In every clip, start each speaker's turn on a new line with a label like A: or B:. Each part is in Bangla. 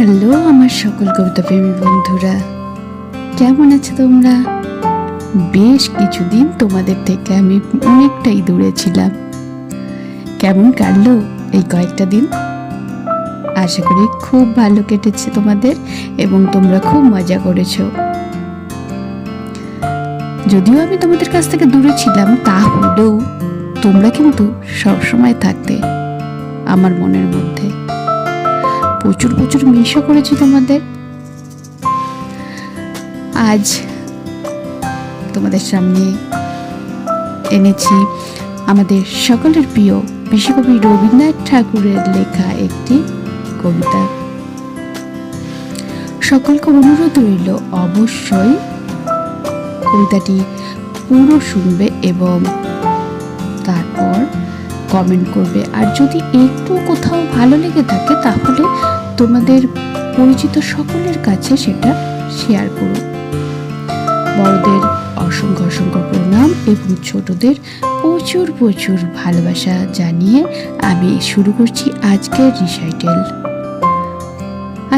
A: হ্যালো, আমার সকল কবিতা প্রেমী বন্ধুরা। কেমন আছে তোমরা? বেশ কিছুদিন তোমাদের থেকে আমি অনেকটাই দূরে ছিলাম। কেমন কাটলো এই কয়েকটা দিন? আশা করি খুব ভালো কেটেছে তোমাদের এবং তোমরা খুব মজা করেছ। যদিও আমি তোমাদের কাছ থেকে দূরে ছিলাম, তা হলেও তোমরা কিন্তু সবসময় থাকতে আমার মনের মধ্যে। প্রচুর প্রচুর মিশও করেছি তোমাদের। আজ তোমাদের সামনে এনেছি আমাদের সকলের প্রিয় বিশ্বকবি রবীন্দ্রনাথ ঠাকুরের লেখা একটি কবিতা। সকলকে অনুরোধ রইল, অবশ্যই কবিতাটি পুরো শুনবে এবং তারপর কমেন্ট করবে। আর যদি একটু কোথাও ভালো লেগে থাকে, তাহলে তোমাদের পরিচিত সকলের কাছে সেটা শেয়ার করো। বড়দের অসংখ্য অসংখ্য প্রণাম এবং ছোটদের প্রচুর প্রচুর ভালোবাসা জানিয়ে আমি শুরু করছি আজকের রিসাইটেল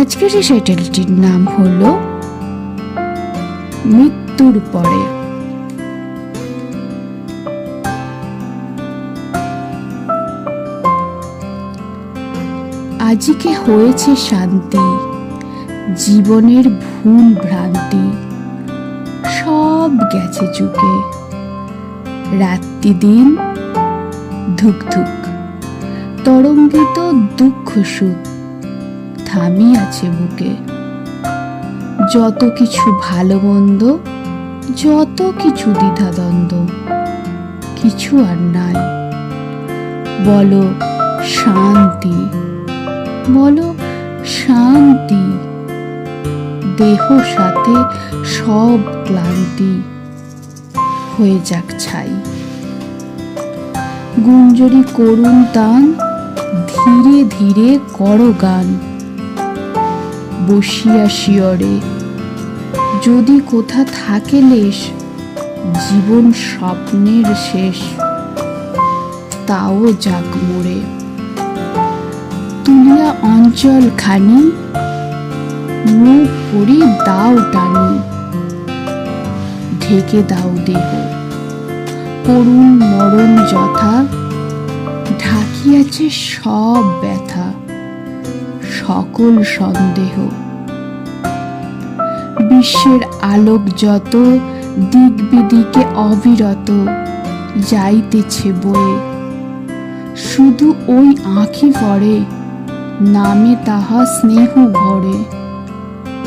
A: আজকের রিসাইটেলটির নাম হলো মৃত্যুর পরে। আজকে হয়েছে শান্তি, জীবনের ভুল ভ্রান্তি, সব গেছে চুকে। রাত্রি দিন ধুক ধুক তরঙ্গিত দুঃখ সুখ থামি আছে বুকে। যত কিছু ভালো মন্দ, যত কিছু দ্বিধাদ্বন্দ্ব কিছু আর নাই। বলো শান্তি। বলো, শান্তি। দেহ সাথে সব ক্লান্তি। হয়ে যাক ছাই। গুঞ্জরি করুণ তান ধীরে ধীরে করো গান। বসিয়া শিয়রে, যদি কোথা থাকে লেশ, জীবন স্বপ্নের শেষ। তাও যাক মোড়ে। তুলিয়া অঞ্চল খানি, মুখ পরি দাও টানি, ঢেকে দাও দেহ। করুণ মরণ যথা, ঢাকিয়াছে সব ব্যথা, সকল সন্দেহ। বিশ্বের আলোক যত দিক বিদিকে অবিরত, যাইতেছে বয়ে। শুধু ওই আঁখি পড়ে নামে তাহা স্নেহ ভরে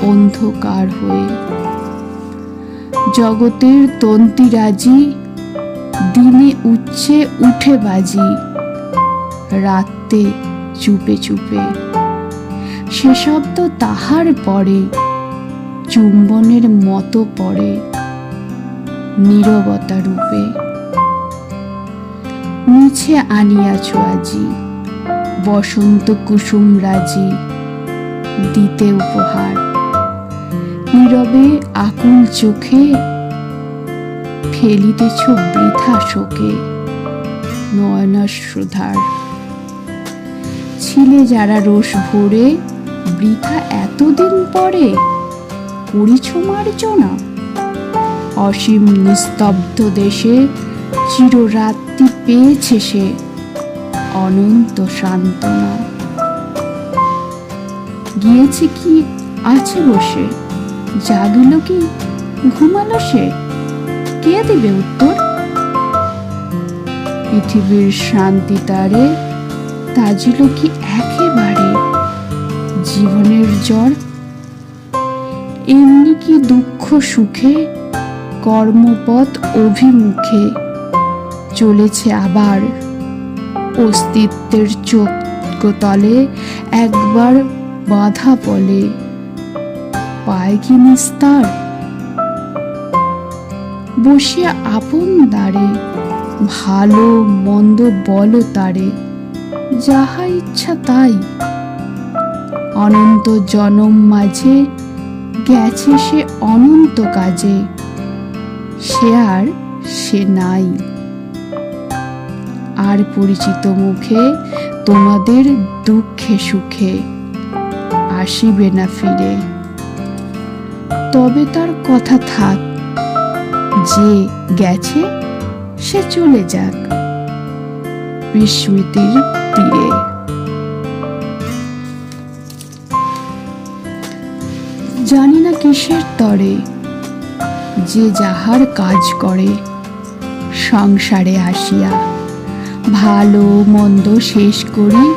A: অন্ধকার হয়ে। জগতের তন্তিরাজি দিনে উচ্ছে উঠে বাজি রাতে চুপে চুপে। সেসব তো তাহার পরে, চুম্বনের মতো পড়ে নীরবতা রূপে। মুছে আনিয়াছ আজি। বসন্ত কুসুম রাজি, দিতে উপহার। নীরবে আকুল চোখে ফেলিতেছ বৃথা শোকে নয়নাশ্রুধার ছিলে যারা রোষ ভরে, বৃথা এতদিন পরে করিছ মার্জনা? অসীম নিস্তব্ধ দেশে চিররাত্রি পেয়েছে সে অনন্ত সান্ত্বনা। গিয়েছে কি? আছে বসে। জাগিল কি? ঘুমালো সে? কে দিবে উত্তর? পৃথিবীর শান্তি তারে তাজিল কি একেবারে? জীবনের জ্বর? এমনি কি দুঃখ সুখে? কর্মপথ অভিমুখে? চলেছে আবার অস্তিত্বের চোখ তলে একবার বাধা বলে পায় কি নিস্তার? বসিয়া আপন দাঁড়ে ভালো মন্দ বলো তারে, যাহা ইচ্ছা তাই। অনন্ত জনম মাঝে গেছে সে অনন্ত কাজে, সে আর সে নাই। আর পরিচিত মুখে তোমাদের দুঃখে সুখে আসিবে না ফিরে। তবে তার কথা থাক, যে গেছে সে চলে যাক বিস্মৃতির তীরে। জানি না কিসের তরে, যে যাহার কাজ করে সংসারে আসিয়া ভালো মন্দ শেষ করি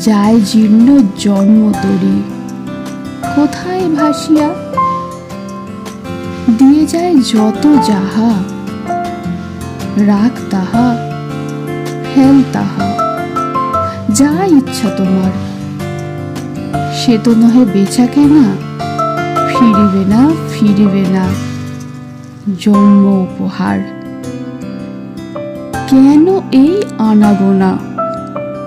A: যায় জীর্ণ জন্ম তরি। কোথায় ভাসিয়া? দিয়ে যায় যত যাহা, রাখ তাহা, ফেল তাহা, যা ইচ্ছা তোমার। সে তো নহে বেচা কেনা, ফিরিবে না ফিরিবে না, জন্ম উপহার। কেন এই আনাগোনা?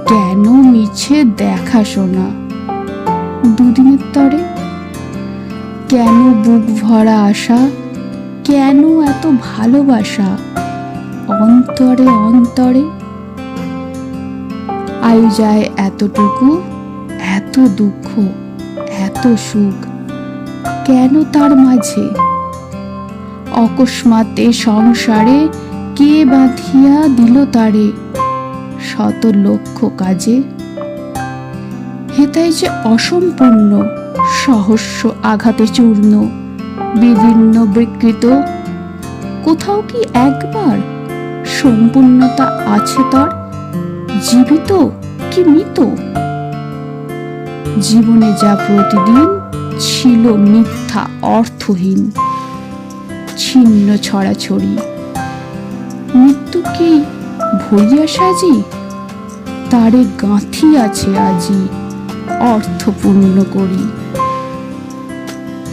A: কেন মিছে দেখাশোনা? দুদিনের তরে? কেন বুক ভরা আশা? কেন এত ভালোবাসা? অন্তরে অন্তরে? আয়ু যায় এতটুকু, এত দুঃখ, এত সুখ। কেন তার মাঝে? অকস্মাতে সংসারে কে বাঁধিয়া দিল তারে? শত লক্ষ কাজে। হেতাই যে অসম্পূর্ণ সহস্য আঘাতে চূর্ণ, বিভিন্ন বিকৃত, কোথাও কি একবার সম্পূর্ণতা আছে তার? জীবিত কি মৃত? জীবনে যা প্রতিদিন ছিল মিথ্যা, অর্থহীন, ছিন্ন ছড়াছড়ি। মৃত্যু কি ভরিয়া সাজি, তারে গাঁথি আছে আজি অর্থপূর্ণ করি।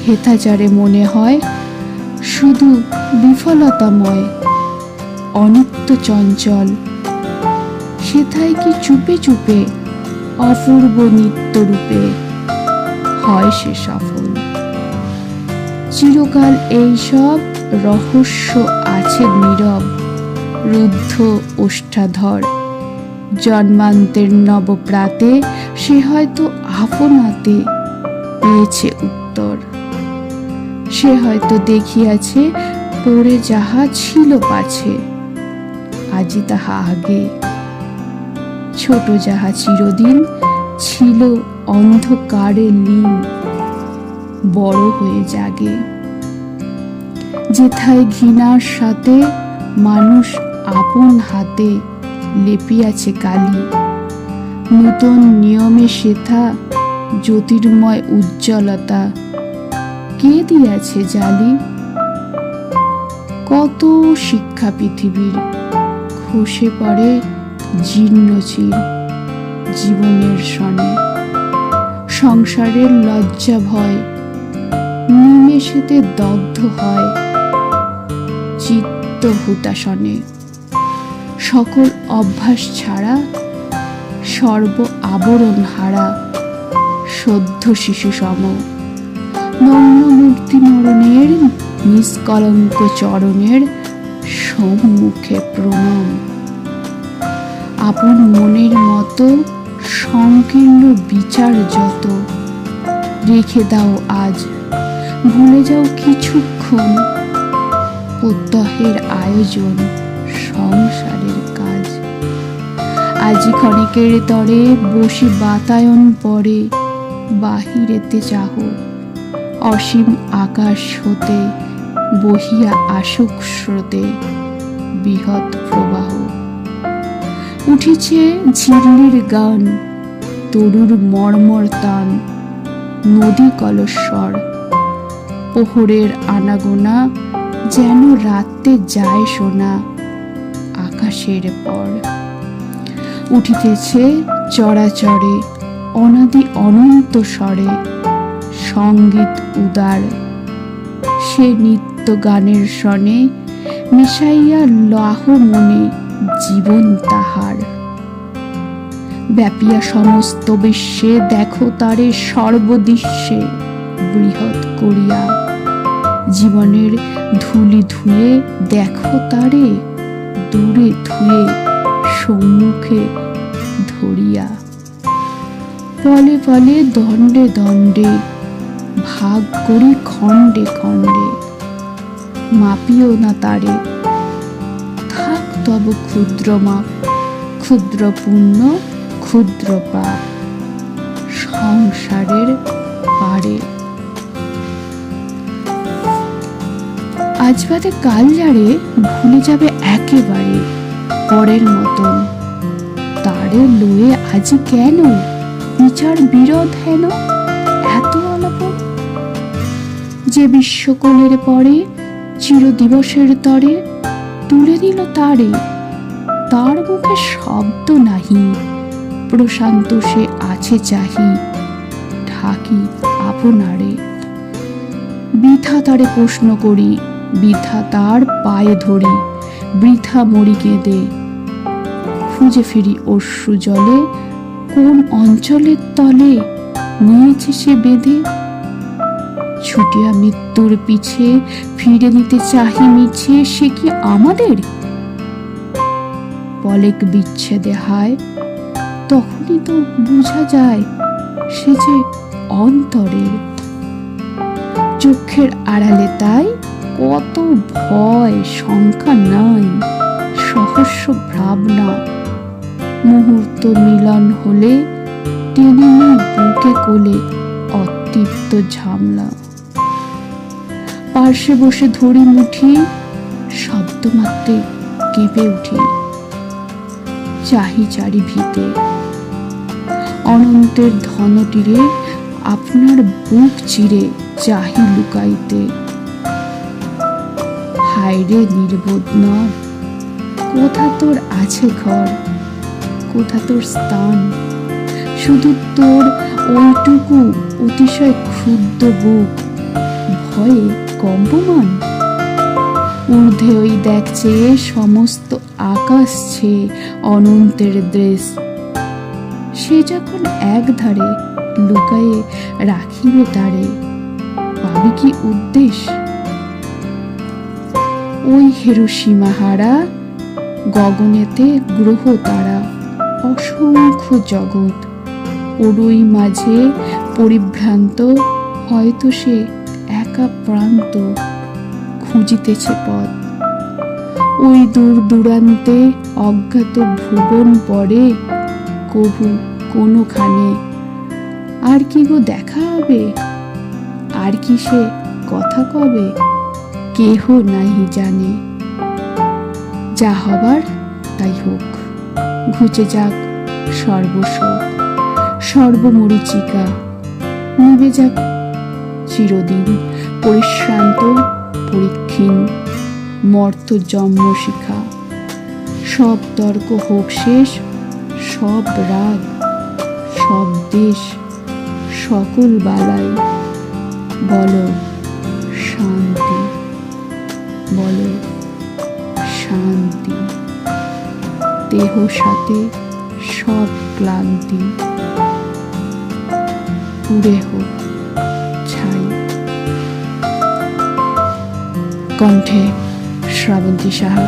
A: হেতাচারে মনে হয় শুধু বিফলতাময়, অনিত্য চঞ্চল। সেথায় কি চুপে চুপে অপূর্ব নিত্য রূপে হয় সে সফল চিরকাল এইসব রহস্য আছে নীরব। রুদ্ধ ওষ্ঠাধর জন্মান্তের নবপ্রাতে সে হয়তো আপনাতে পেয়েছে উত্তর। সে হয়তো দেখিয়াছে পড়ে যাহা ছিল পাছে। আজি তাহা আগে। ছোট যাহা চিরদিন ছিল অন্ধকারে লীন। বড় হয়ে জাগে। যেথায় ঘৃণার সাথে মানুষ আপন হাতে লেপিয়াছে কালি। নূতন নিয়মে সেথা জ্যোতির্ময় উজ্জ্বলতা। কে দিয়াছে জালি? কত শিক্ষা পৃথিবীর, খসে পড়ে জীর্ণচির জীবনের সনে। সংসারের লজ্জা ভয়, নিমেষেতে দগ্ধ হয় চিত্ত হুতাসনে সকল অভ্যাস ছাড়া সর্ব আবরণ হারা সদ্য শিশু সম নগ্ন মূর্তি মরণের নিষ্কলঙ্ক চরণের সম্মুখে প্রণাম। আপন মনের মতো সংকীর্ণ বিচার যত, রেখে দাও আজ, ভুলে যাও কিছুক্ষণ প্রত্যহের আয়োজন। সংসারের কাজ। আজি ক্ষণিকের তরে বসি বাতায়ন পরে, বাহিরেতে চাহ অসীম আকাশ হতে বহিয়া আসুক স্রোতে বৃহৎ প্রবাহ। উঠেছে ঝিল্লির গান, তরুর মর্মর তান, নদী কলস্বর। পোহরের আনাগোনা যেন রাতে যায় শোনা আকাশের পর উঠিতেছে চড়াচড়ে অনাদি অনন্ত স্বরে সংগীত উদার। সে নিত্য গানের সনে মিশাইয়া লাহ মনে জীবন তাহার। ব্যাপিয়া সমস্ত বিশ্বে দেখো তারে সর্বদৃশ্যে বৃহৎ করিয়া। জীবনের ধুলি ধুয়ে দেখো তারে দূরে ধুয়ে সম্মুখে ধরিয়া ফলে ফলে দণ্ডে দণ্ডে, ভাগ করি খণ্ডে খণ্ডে। মাপিও না তারে। থাক তব ক্ষুদ্র মাপ ক্ষুদ্র পুণ্য ক্ষুদ্র পাপ সংসারের পারে। আজ বাদে কাল যারে ভুলে যাবে একেবারে পরের মতন। তারে লয়ে আজি কেন? বিচার বিরোধ হেন? এত আলাপন? যে বিশ্বকোলের পরে, চিরদিবসের তরে তুলে দিল তারে, তার মুখে শব্দ নাহি। প্রশান্ত সে আছে চাহি, ঢাকি আপনারে। বৃথা তারে প্রশ্ন করি বৃথা তার পায়ে ধরি, বৃথা মরি কেঁদে খুঁজে ফিরি অশ্রু জলে, কোন অঞ্চলের তলে নিয়েছে সে বেঁধে ছুটিয়া মৃত্যুর পিছে ফিরে নিতে চাহি মিছে, সে কি আমাদের? পলেক বিচ্ছেদে হায়, তখনই তো বোঝা যায় সে যে অন্তরের। চোখের আড়ালে তাই কত ভয়, শঙ্কা নাই সহস্য ভাবনা। মুহূর্ত মিলন হলে টেনে নিই বুকে কোলে অতৃপ্ত ঝামলা। পার্শ্বে বসে ধরি মুঠি শব্দ মাত্রে কেঁপে উঠি। চাহি চারি ভিতে অনন্তের ধনটিরে, আপনার বুক চিরে চাহি লুকাইতে। হায়রে নির্বোধ নর কোথা তোর আছে ঘর? কোথা তোর স্থান? শুধু তোর ওইটুকু অতিশয় ক্ষুদ্র বুক। ভয়ে কম্পমান? ঊর্ধ্বে ওই দেখছে সমস্ত আকাশ ছে অনন্তের দেশ। সে যখন এক ধারে লুকায়ে রাখিবে তারে পাবে কি উদ্দেশ্য? ওই হেরোসীমাহারা গগনেতে গ্রহ তারা, অসংখ্য জগৎ। ওরই মাঝে পরিভ্রান্ত, হয়তো সে একা প্রান্ত খুঁজিতেছে পথ। ওই দূর দূরান্তে অজ্ঞাত ভুবন পরে কভু কোনোখানে। আর কি গো দেখা হবে? আর কি সে কথা কবে? কেহ নাহি জানে। যা হবার তাই হোক, ঘুচে যাক সর্বশোক, সর্বমরিচিকা নিবে যাক চিরদিন পরিশ্রান্ত, পরীক্ষীণ মর্ত জন্ম শিখা। সব তর্ক হোক শেষ, সব রাগ, সব দেশ, সকল বালাই, বলো শান্তি। বলো, শান্তি। দেহ সাথে সব ক্লান্তি। দেহ ছাই। কণ্ঠে শ্রাবন্তী সাহা।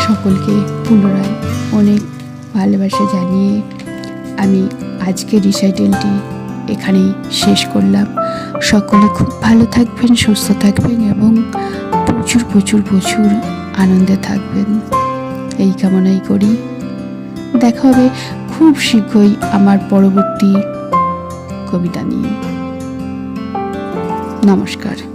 A: সকলকে পুনরায় অনেক ভালোবাসা জানিয়ে আমি আজকের রিসাইটেলটি এখানেই শেষ করলাম। সকলে খুব ভালো থাকবেন, সুস্থ থাকবেন এবং প্রচুর প্রচুর প্রচুর আনন্দে থাকবেন। এই কামনাই করি। দেখা হবে খুব শীঘ্রই আমার পরবর্তী কবিতা নিয়ে। নমস্কার।